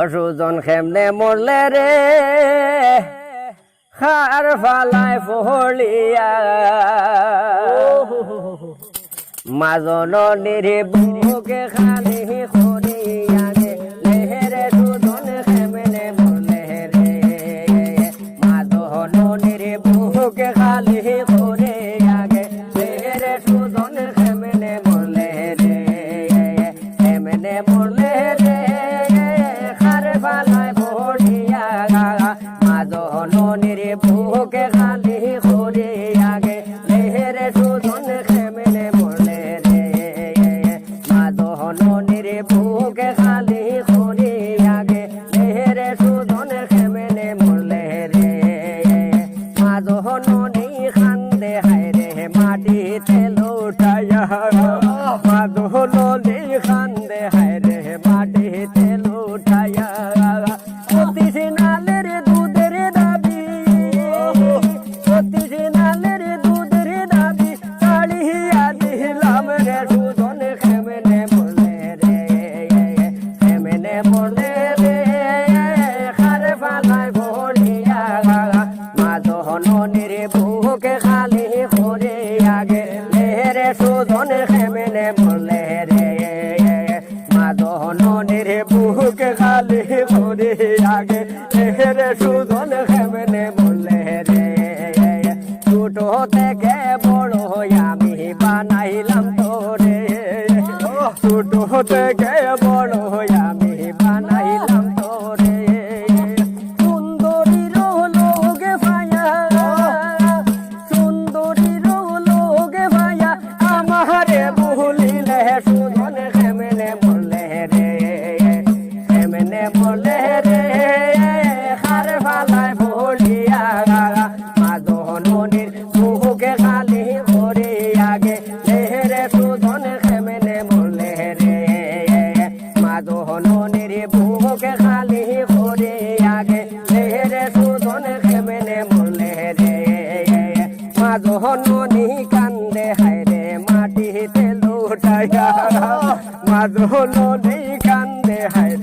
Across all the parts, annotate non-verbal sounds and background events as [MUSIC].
সুজন খেমনে মরলে রে। খার ফালায় ফহলিয়া। মাজন নিরে বুকে খালি খরিয়া খেমনে মরলে রে। মাজন নিরে বুকে খালি উঠাইয়া প্রতিদিনালের দুধের দাবি। প্রতিদিনালের দুধের দাবি। কালিয়া দিলাম রে সুজন খেমেনে বলে খালি ভরে আগে রে সুজন খেমে বুকে খালি ভরি আগে হেরে সুদন হেমনে বলে রে ছোট থেকে বড় আমি বানাইলাম তোরে। ছোট থেকে বড় [LAUGHS] মাঝ হলো নেই কান্দে হাই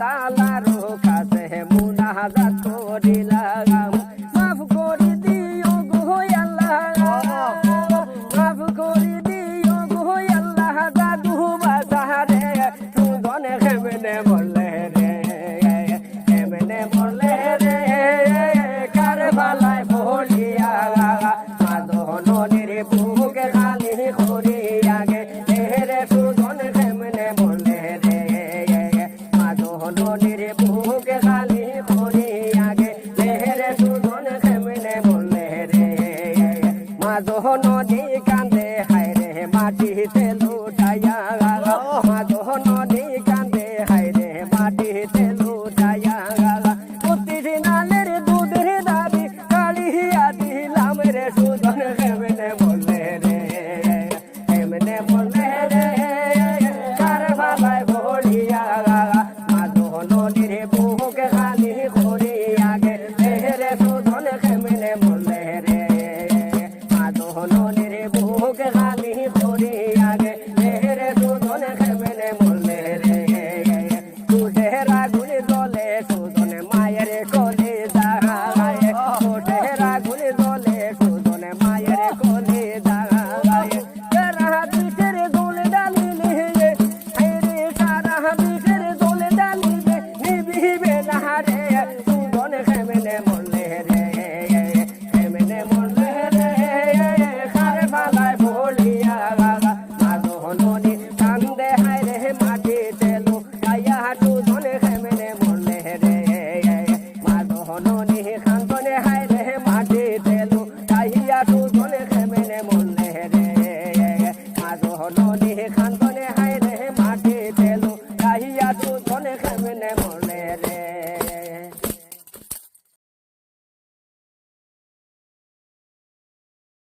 তালার কাছে মুনাজাত করিল। কান্দে হায় রে মাটিতে লো মনের ভোগ আমি ধরে আগে